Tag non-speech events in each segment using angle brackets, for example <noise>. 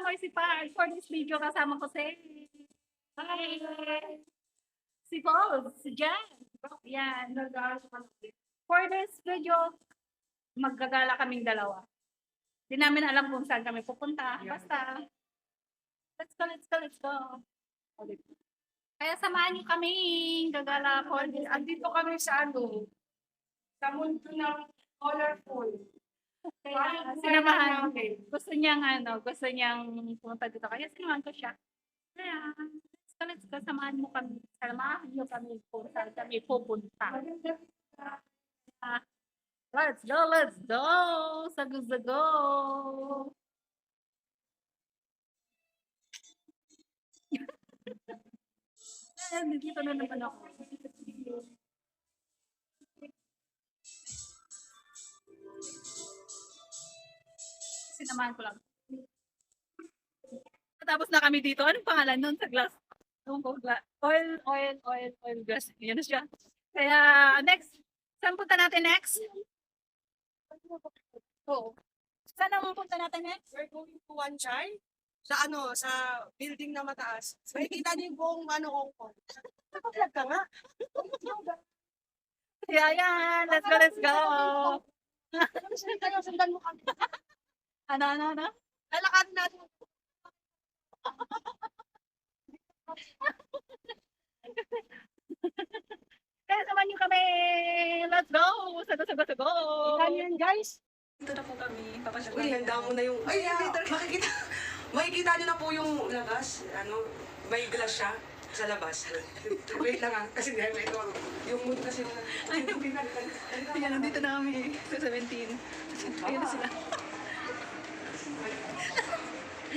kasama ko si Par. For this video, kasama ko si... Hi! Si Paul, si Jan. Yan. For this video, maggagala kaming dalawa. Hindi namin alam kung saan kami pupunta. Basta, let's go, let's go, let's go. Kaya samahan niyo kami, gagala for this. Andito kami sa ano, sa mundo ng colorful. Kaya sinamahan, gusto niyang ano, gusto niyang pumunta dito. Kaya sinamahan ko siya. Kaya, go, let's go, samahan mo kami. Samahan niyo kami kung saan kami pupunta. Let's go, let's go! Sago-sago! <laughs> Dito na naman ako. Sinamahan ko lang. Tapos na kami dito. Anong pangalan nun sa glass? Oil, oil, oil, oil glass. Yan na siya. Kaya, next. Saan punta natin next? Oo. Saan ang punta natin next? We're going to one chai sa ano, sa building na mataas. Makikita niyo yung buong ano, Hong Kong. Nakaplug ka nga. Yeah, yan. Let's go, let's go. Sundan mo kami. Ano, ano, ano? Lalakad natin. Kaya samahan niyo kami. Let's go. Sago, sago, sago. Ilan yan, guys? Dito na po kami. Papasok Uy, handa mo na yung... Ay, makikita, makikita niyo na po yung labas. Ano, may glass siya sa labas. Wait lang ah, kasi hindi, wait lang. Yung mood kasi yung... Ay, yung pinag- Ayan, nandito na kami. Sa 17. Ayan na sila.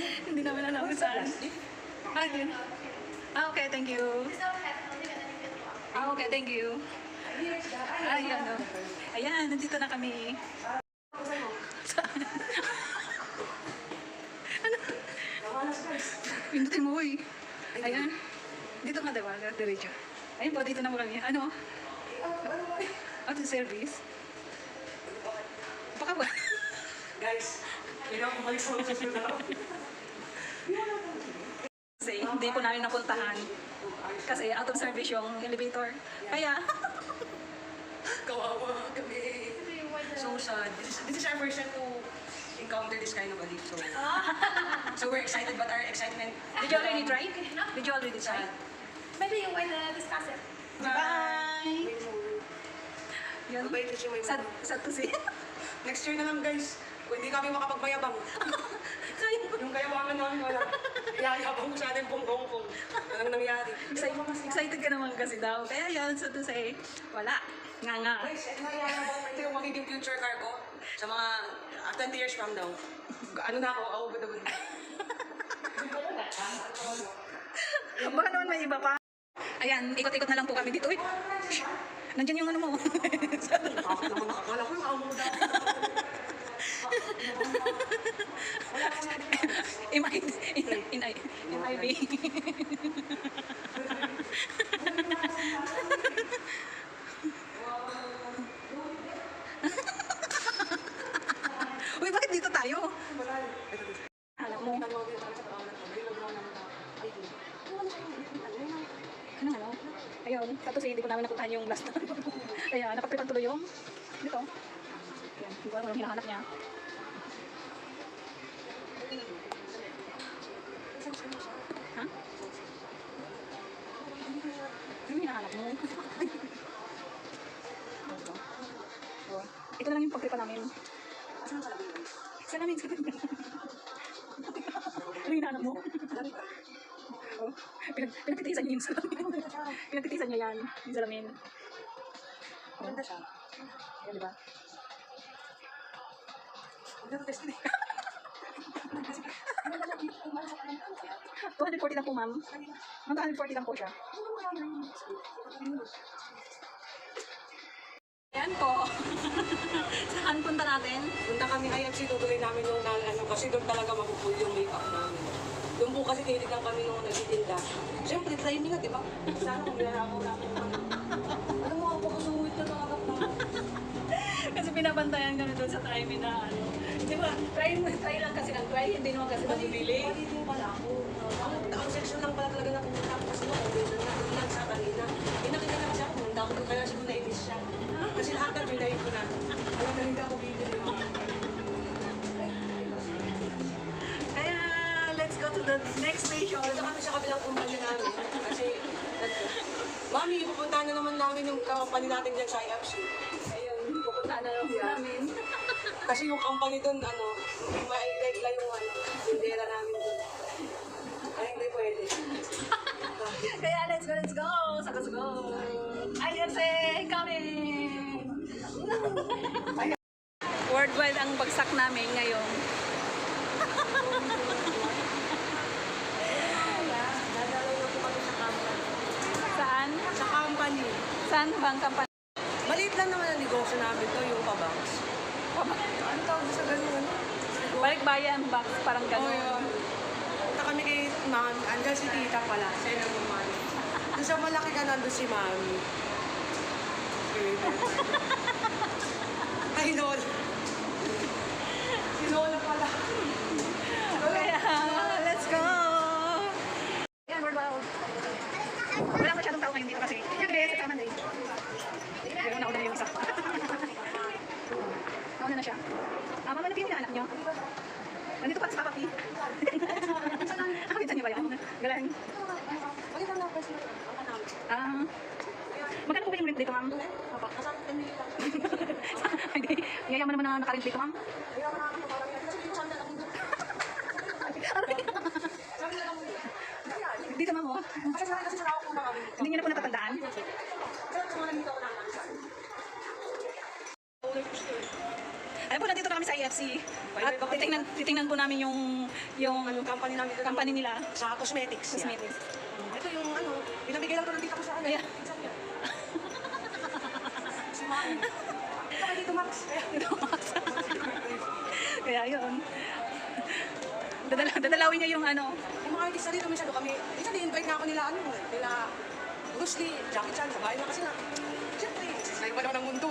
<laughs> Hindi namin alam kung saan. Ah, yun. Ah, okay, thank you. Ah, okay, thank you. Ah, Ayan, no. Ayan, nandito na kami. <laughs> Pindutin mo, uy. Ayan. Dito nga, diba? Diretso. Ayun po, dito na mo kami. Ano? Auto service. Baka ba? Guys, hindi ako bumalik sa mga susunod. Kasi hindi po namin napuntahan. Kasi out of service yung elevator. Kaya, <laughs> Kawawa kami. So sad. This is, this is our first time to encounter this kind of a leaf. So, so we're excited, but our excitement... did you already try? Did you already try? Maybe you want to discuss it. Bye! Yun. Kasi may Sad, sad to see. <laughs> Next year na lang, guys. Hindi kami makapagmayabang. <laughs> so, yun. yung kayabangan namin wala. Iyayabang mo sa atin pong Hong Kong. Anong nangyari? Excited, excited ka naman kasi daw. Kaya yun, so to say, wala. Nga nga. Guys, ito. Ito yung magiging future car ko. Sa mga ah, 20 years from now. Ano na ako? Ako ba Baka naman may iba pa. Ayan, ikot-ikot na lang po kami dito. Uy, shh, nandyan yung ano mo. <laughs> Nakakala ko yung amo mo dati. Imay, inay, inay, Uy, bakit dito tayo? Alam mo, ano ano? Ayun, tapos eh, hindi ko namin napuntahan yung last. Kaya napagpitan tuloy yung dito. Ayan, hindi ko alam hinahanap niya. Ha? Ano hinahanap mo? Oh, Ito na lang yung pagtripa namin. Sa namin, sa namin. Ano hinahanap mo? Oh, pinag pinagtitisan niya yung salamin. pinagtitisan niya yan, yung salamin. Maganda siya. Ayan, di ba? Test na eh. <laughs> 240 lang po, ma'am. Mga 240 lang po siya. Ayan po. <laughs> Saan punta natin? Punta kami IFC, tutuloy namin yung na, ano, kasi doon talaga mapupull yung makeup namin. Doon po kasi tinitignan kami nung nagtitinda. Siyempre, try nila, di ba? Sana kung nilalako namin. Alam mo, ako kasungit na talaga na. Kasi pinabantayan kami doon sa time na ano. Di ba? Try, try lang kasi ng try, hindi naman kasi mabibili. Mali din pala ako. Ang, ang section lang pala talaga na pumunta ako kasi no, convention na. Hindi lang sa kanina. May nakita na kasi ako, pumunta ako doon, kaya siguro na-miss siya. Kasi lahat ng pinay ko na. Alam na hindi ako bibili. Kaya, let's go to the next station. Ito kami sa kabilang kumpanya namin. Kasi, Mami, pupuntahan na naman namin yung company natin dyan sa IFC. Ayun, pupunta na lang namin. Kasi yung company doon, ano, ma-regla yung ano, bindera namin doon. Ay, hindi pwede. <laughs> Kaya, let's go, let's go. Let's go. IFC coming! Worldwide ang bagsak namin ngayon. Company. Saan? Sa company. Saan bang kampanya? Maliit lang naman ang negosyo namin to, yung pabangs. Ano tawag sa ganun? ano? Balikbayan box, parang Oo, gano'n. yun. Punta kami kay ma'am, andyan si tita pala, siya yung nagmamali. Doon sa malaki ka nandun si mami. Okay, Ay, Lol. Si Lola pala. Kaya, let's go! Yan, world wow. Wala masyadong tao ngayon dito kasi. Yung dress, at saka din. Pero nauna na yung isa. nauna na siya. Ah, mama, napili na anak niyo. Nandito pa sa Papa P. Nakita niyo ba yan? Galing. Bakit ang nakapres mo? Ang Ah, magkano po ba yung rent dito, ma'am? Papa, kasama 10 minutes lang. <laughs> Hindi, yayaman naman na nakarent dito, ma'am. Ayan. Dito, ma'am, oh. Hindi niyo na po natatandaan. Ano. Ayun po, nandito na kami sa IFC. At titingnan, titingnan po namin yung, yung Yung company namin. company nila. Sa cosmetics. Cosmetics. Ano, pinamigay lang to ng tita ko sa ano. Kaya, Pinsan niya. <laughs> Si Mami. Ito kay Tito Max. kaya yun. Dadala, dadalawin niya yung ano. Yung mga artista dito, minsan kami, minsan di-invite nga ako nila, ano, nila Bruce Lee, Jackie Chan, sabay na kasi na, siyempre, sa iba naman ng mundo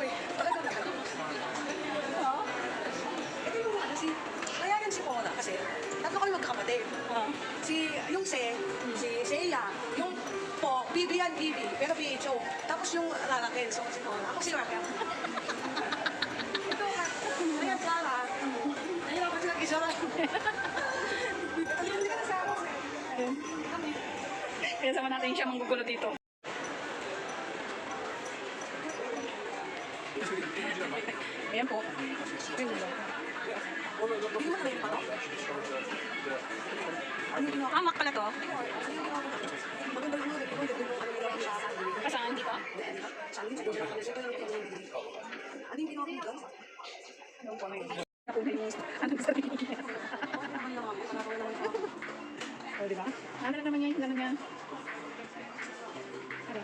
pero BHO. Tapos yung Raraken, so si Paula, ako si Raquel. Ito, kaya Clara, ayun ako sila kisara. Hindi ka nasama ko. Ayun. Kaya sama natin siya manggugulo dito. Ayan po. Amak pala to. Kasaan dito? Nakuha yung ano sa tingin niya. O, di ba? Ano na naman yung ano niya? Ano?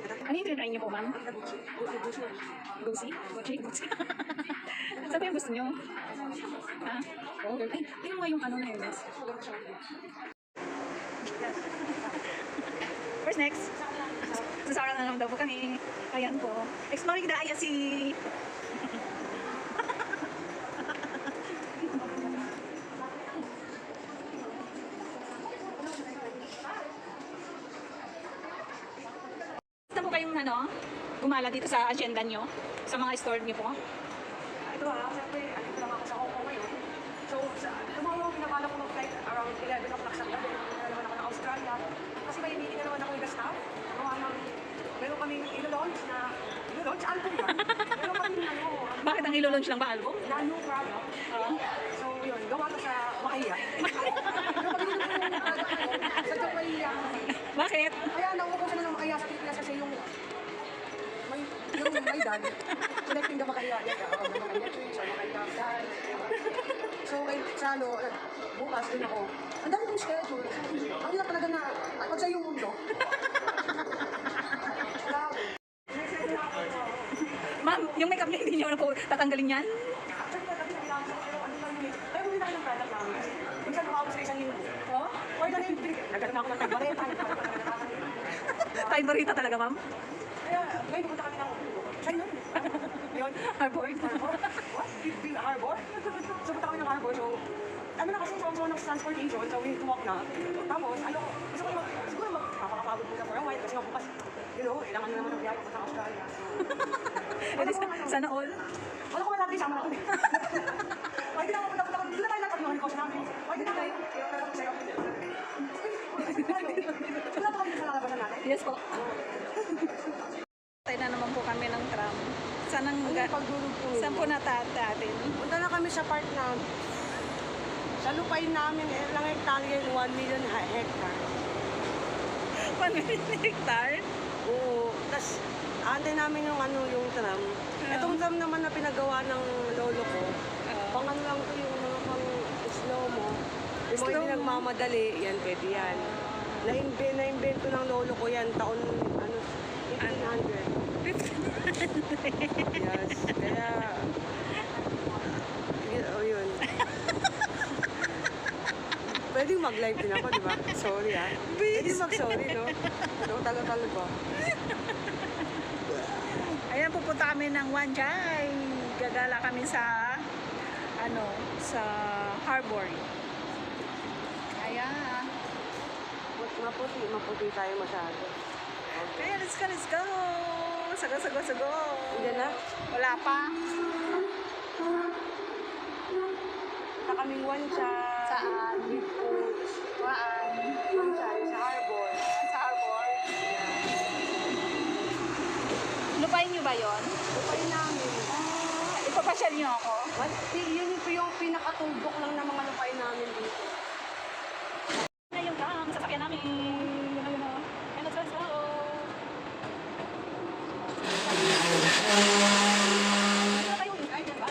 Ano yung tinatry niyo po, ma'am? Gucci? Gucci? Gucci? Saan ba yung gusto niyo? Ha? Oh, ay, tingnan mo nga yung ano na yun. First next. <laughs> Sa Sarah na naman daw po kami. Ayan po. Exploring the ISC. Gusto po kayong ano, gumala dito sa agenda nyo? Sa mga store nyo po? Ito ha, siyempre, andito lang ako sa Hong Kong ngayon. So, sa, tumawag ako, pinakala ko ng flight around 11 o'clock sa gabi. Kaya naman ako ng Australia. Kasi may meeting na naman ako with the staff. Gawa ng, meron kaming ilo-launch na, ilo-launch album ano, Bakit ang ilo-launch lang ba album? new product. So, yun, gawa ko sa Makaya. Meron kami yung product na yun, sa Makaya. Bakit? Kaya nauukusan na ng Makaya sa Pilipinas kasi yung may yung may dad connecting the Makaya yeah, oh, so kay sa ano eh, bukas din ako ang dami kong schedule ang hirap talaga na pag sa yung mundo Grabe. Ma'am, yung makeup niya hindi niyo na po tatanggalin yan? Siyempre, gabi na kailangan ko, pero ano lang yun eh. Kaya bumili tayo ng product namin kasi minsan nakakabot sa isang linggo. Oh? Or na yung nagkaroon ako ng tagbareta. Tayo barita talaga, ma'am? Kaya ngayon pupunta kami ng China. Yun. Hardboard. Bill Harbor. so, punta kami ng Harbor. So, ano na kasi one of transportation, so we need to walk na. Tapos, ano, gusto ko mag, siguro magpapakapagod muna for a while kasi nga bukas, you know, ilangan na naman ng biyahe pa sa Australia. So, sana all. Ko malaki sama na kami. Pwede na ako punta ko. Doon na tayo natin yung request namin. Pwede na tayo. Wala pa kami sa lalabasan natin. Yes po. Tayo na naman po kami ng tram. Saan ang Saan po natataatin? Punta na kami sa part na sa lupain namin, eh, lang hektarya yung 1 million hectare. 1 million hectare? Oo. Tapos, ante namin yung ano, yung tram. Itong tram naman na pinagawa ng lolo ko, pang ano lang to yung mga pang slow mo. Yung mga hindi nagmamadali, yan, pwede yan. Na-invent, na-invento ng lolo ko yan, taon, ano, 1800. Yes, kaya, yun, oh, yun. Pwede mag-live din ako, di ba? Sorry ah. Pwede mag-sorry, no? No, talo-talo ba? Pupunta kami ng Wanjay. Gagala kami sa, ano, sa harbor. Ayan. Maputi, maputi tayo masyado. Kaya, let's go, let's go. Sago, sago, sago. Hindi na? Wala pa. Sa kaming one shot. Saan? Ba yon? Lupay namin. Ah, ipapasyal niyo ako. What? Yun ito yung pinakatumbok lang ng mga lupay namin dito. Na yung tram, sasakyan namin. Yun na yun na. And let's go. Ano tayo? Ay, diba?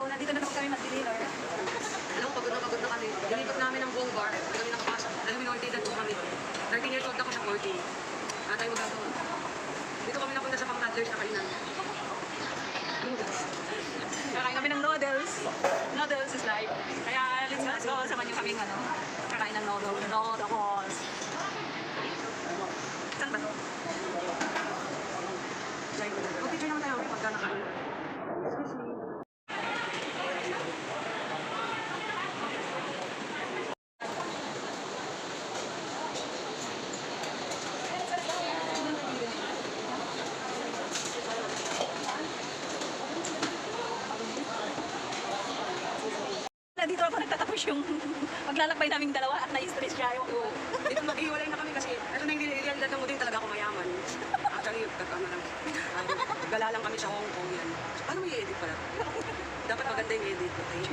Oh, nandito na naman kami mag-deliver. Alam, pagod na pagod na kami. Dinipat namin ang buong bar. Hindi kami nakapasok. Dahil minority na po kami. 13 years old ako siya 14. Ano tayo magagawa? Dito kami napunta sa pang-toddlers na kainan. Kakain kami ng noodles. Noodles is life. Kaya let's go, let's go. Samahan niyo kaming ano. Kakain ng noodles. Noodles. Saan ba to? Mag-picture naman tayo pagka nakain. Ako nagtatapos yung <laughs> maglalakbay naming dalawa at na-stress siya yung Oo. Dito maghiwalay na kami kasi ito na yung realidad mo din talaga ako mayaman. Actually, ano lang, um, gala lang kami sa Hong Kong yan. Paano mo i-edit pala? Dapat maganda yung edit, okay?